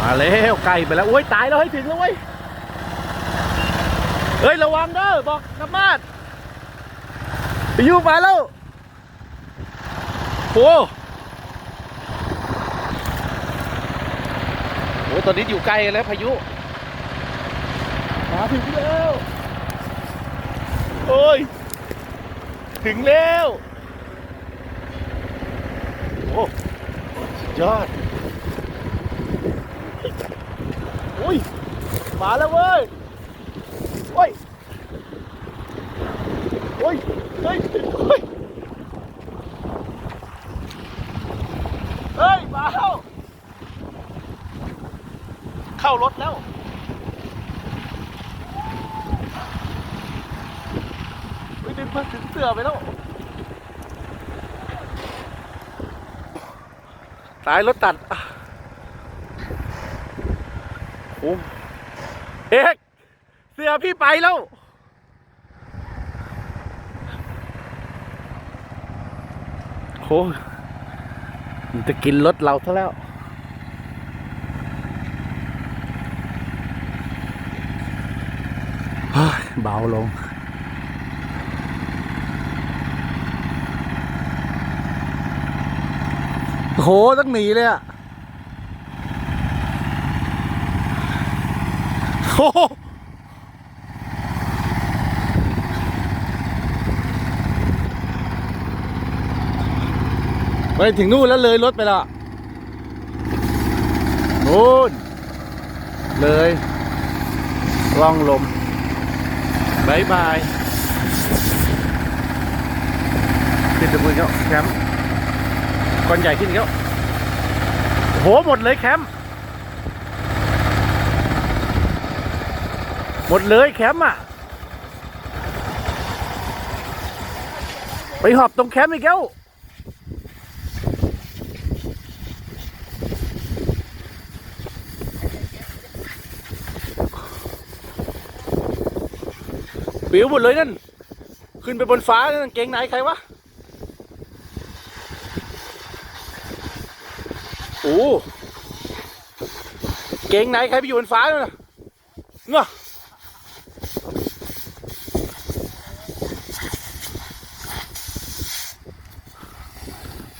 มาแล้วไกลไปแล้วโอ้ยตายแล้วให้ถึงแล้วเว้ยเฮ้ยระวังเด้อบอกน้ำมาดพายุมาแล้วโอ้โหตอนนี้อยู่ใกล้แล้วพายุมาถึงแล้วโอ้ยถึงแล้วโอ้สุดยอด อุ้ย มาแล้วเว้ย โอ้ย โอ้ย เฮ้ย เฮ้ย เฮ้ย มาแล้วเข้ารถแล้วเฮ้ยดึงมาถึงเสือไปแล้ว ตายรถตัดอะโอ้ เอกเสือพี่ไปแล้วโอ้ยมันจะกินรถเราซะแล้วเฮ้ยเบาลงโอ้โหต้องหนีเลยอะโอ้โห ไปถึงนู่นแล้วเลยรถไปละนู่น เลยร่องลมบายบายขึ้นตะบุญเขาแคมป์ก้อนใหญ่ขึ้นอีกแล้วโอ้โหหมดเลยแคมป์ หมดเลยแคมป์อะ ไปหอบตรงแคมป์อีกแล้วปิวหมดเลยนั่น ขึ้นไปบนฟ้านั่นกางเกงไหนใครวะ โอ้ เก่งไหนใครไปอยู่บนฟ้าเนี่ยเงาะ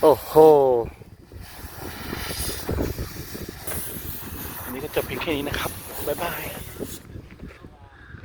โอ้โหวันนี้ก็จบเพียงแค่นี้นะครับ บ๊ายบาย